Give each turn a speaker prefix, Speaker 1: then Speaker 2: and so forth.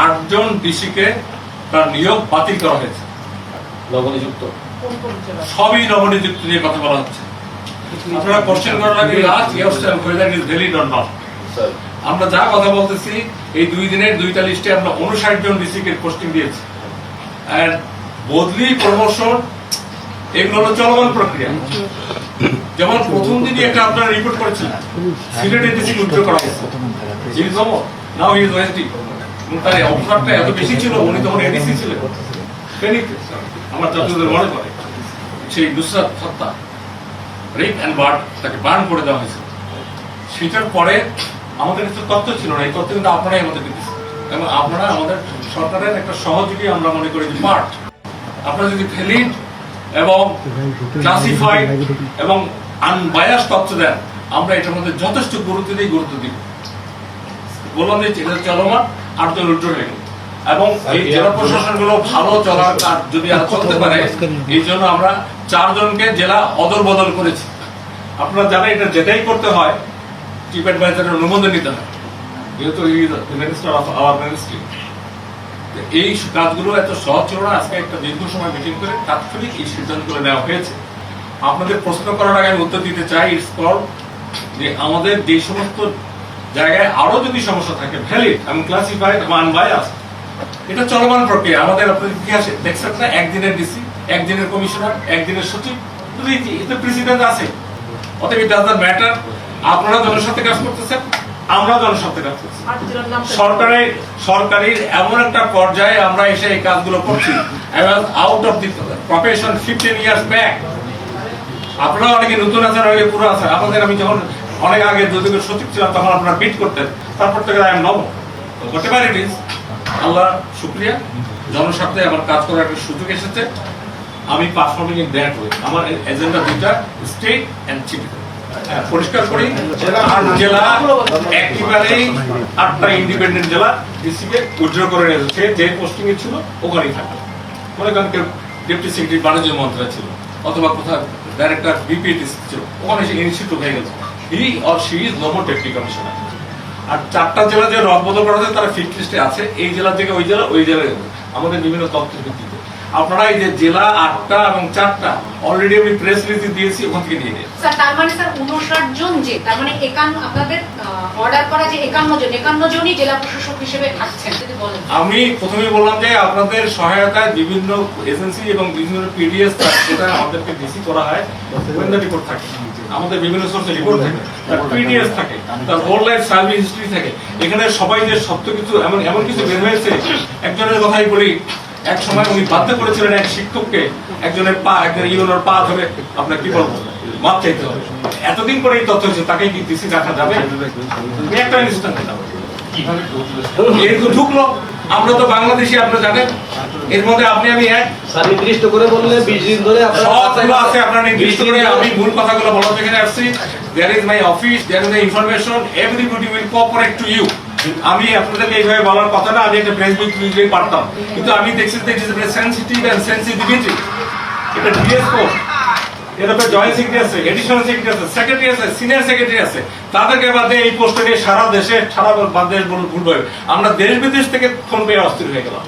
Speaker 1: আটজন ডিসিকে তার নিয়োগ বাতিল করা হয়েছে।
Speaker 2: নবনিযুক্ত।
Speaker 1: সবই নবনিযুক্ত নিয়ে কথা বলা হচ্ছে। আপনারা কোশ্চেন করার আগে আজ ইয়ারস্টাইল ওয়েদার ইজ নট
Speaker 2: স্যার
Speaker 1: আমরা যা কথা বলতেছি এই দুই দিনের দুইটা লিস্টে আমরা উনষাট জন ডিসিকে পোস্টিং দিয়েছি। আর বদলি প্রমোশন এগুলো হলো চলমান প্রক্রিয়া। যেমন প্রথম দিনই একটা আপনারা রিপোর্ট করেছিলেন। সিলেটে ডিসি উদ্যোগ করা হয়েছে। নাও ইজ ওয়েস্টি তার এত বেশি ছিল, উনি তখন এডিসি ছিলেন। আমার মনে করে সেই নুসরাত হত্যা রেপ অ্যান্ড বার্ড তাকে বার্ন করে দেওয়া হয়েছে। সেটার পরে আমাদের ছিল না, এই কিন্তু আপনারাই এবং আপনারা আমাদের সরকারের একটা সহযোগী আমরা মনে করি যে পার্ট আপনারা যদি ভ্যালিড এবং ক্লাসিফাইড এবং আনবায়াস দেন, আমরা এটার মধ্যে যথেষ্ট গুরুত্ব দিয়ে গুরুত্ব দিব। বললাম যে এটা চলমান আটজন গেল এবং এই জেলা প্রশাসনগুলো ভালো চলার কাজ যদি আর চলতে পারে এই জন্য আমরা চারজনকে জেলা অদল বদল করেছি। আপনারা জানেন এটা যেটাই করতে হয় চিফ অ্যাডভাইজারের অনুমোদন নিতে হয়। যেহেতু মিনিস্টার অফ আওয়ার মিনিস্ট্রি এই কাজগুলো এত সহজ ছিল না আজকে একটা দীর্ঘ সময় মিটিং করে তাৎক্ষণিক এই সিদ্ধান্তগুলো নেওয়া হয়েছে। আপনাদের প্রশ্ন করার আগে আমি উত্তর দিতে চাই ইটস কল যে আমাদের যে সমস্ত জায়গায় আরও যদি সমস্যা থাকে ভ্যালিড এবং ক্লাসিফাইড ওয়ান বায়াস এটা চলমান প্রক্রিয়া। আমাদের আপনাদের ইতিহাসে দেখছেন না একদিনের ডিসি একদিনের কমিশনার একদিনের সচিব। রীতি এতে প্রেসিডেন্ট আছে অতএব ইট ডাজ ম্যাটার আপনারা জনস্বার্থে কাজ করতেছেন আমরা জনস্বার্থে কাজ করছি সরকারের সরকারের এমন একটা পর্যায়ে আমরা এসে এই কাজগুলো করছি। Out of the profession fifteen years back আপনারা অনেকে নতুন আছেন অনেকে পুরো আছেন। আমাদের আমি যখন অনেক আগে যদি সচিব ছিলাম, তখন আপনারা বিট করতেন, তারপর থেকে আই এম নব। এভার ইট ইজ আল্লাহ, শুক্রিয়া। জনস্বার্থে আমার কাজ করার একটা সুযোগ এসেছে। আমি পারফর্মিং ইন দ্যাট ওয়ে আমার এজেন্ডা দুইটা স্টেট অ্যান্ড চিফ পরিষ্কার করি। আট জেলা আটটা ইন্ডিপেন্ডেন্ট জেলা ডিসিকে করে নিয়েছে যে পোস্টিং এ ছিল, ওখানেই থাকবে। মনে করেন কেউ ডেপুটি সেক্রেটারি বাণিজ্য মন্ত্রণালয় ছিল, অথবা কোথাও ডাইরেক্টর বিপিএটিসি ছিল, ওখানে সে ইনস্টিটিউট হয়ে গেছে। কমিশনার আর চারটা জেলা যে রদ বদল করা হয়েছে, তারা লিস্টে আছে। এই জেলা থেকে ওই জেলা, ওই জেলায়। আমাদের বিভিন্ন তথ্যের ভিত্তিতে। আপনারা এই যে জেলা আটটা এবং চারটা অলরেডি আমি প্রেস রিলিজ দিয়েছি ওখান থেকে নিয়ে নিন।
Speaker 3: স্যার তার মানে স্যার উনষাট জন যে তার মানে একান্ন আপনাদের অর্ডার করা যে একান্ন জন একান্ন জনই জেলা প্রশাসক হিসেবে থাকছেন যদি বলেন।
Speaker 1: আমি প্রথমে বললাম যে আপনাদের সহায়তায় বিভিন্ন এজেন্সি এবং বিভিন্ন পিডিএস আমাদেরকে ডিসি করা হয় গোয়েন্দা রিপোর্ট থাকে। আমাদের বিভিন্ন সোর্সে রিপোর্ট থাকে। তার পিডিএস থাকে তার হোল লাইফ সার্ভিস হিস্ট্রি থাকে। এখানে সবাই যে সত্য কিছু এমন এমন কিছু বের হয়েছে একজনের কথাই বলি এক সময় উনি বাধ্য করেছিলেন এক শিক্ষককে একজনের পা একজনের ইউনোর পা ধরে আপনার কি বলব? মাপ চাইতে হবে। এতদিন পরে এই তথ্য হচ্ছে তাকে কি ডিসি রাখা যাবে? একটা ইনস্ট্যান্ট এর ঢুকলো। আমরা তো বাংলাদেশি আপনারা জানেন। এর মধ্যে আপনি আমি এক।
Speaker 2: স্যার নির্দিষ্ট করে বললে বিশ দিন ধরে
Speaker 1: সবগুলো আছে আপনার নির্দিষ্ট করে আমি ভুল কথাগুলো বলার এখানে আসছি। There is my office there is information everybody will cooperate to you আমি আপনাদেরকে এইভাবে বলার কথা না, আমি একটা প্রেস মিট দিতে পারতাম। কিন্তু আমি দেখছি যে ইট ইজ সেন্সিটিভিটি সেনসিটিভ এটা ডিএস কোর্স এটা উপরে জয়েন্ট সেক্রেটারি আছে এডিশনাল সেক্রেটারি আছে সেক্রেটারি আছে সিনিয়র সেক্রেটারি আছে। তাদেরকে বাদে এই পোস্টে সারা দেশে, সারা বাংলাদেশ বলুন, ভুল হবে আমরা দেশ বিদেশ থেকে ফোন পেয়ে অস্থির হয়ে গেলাম।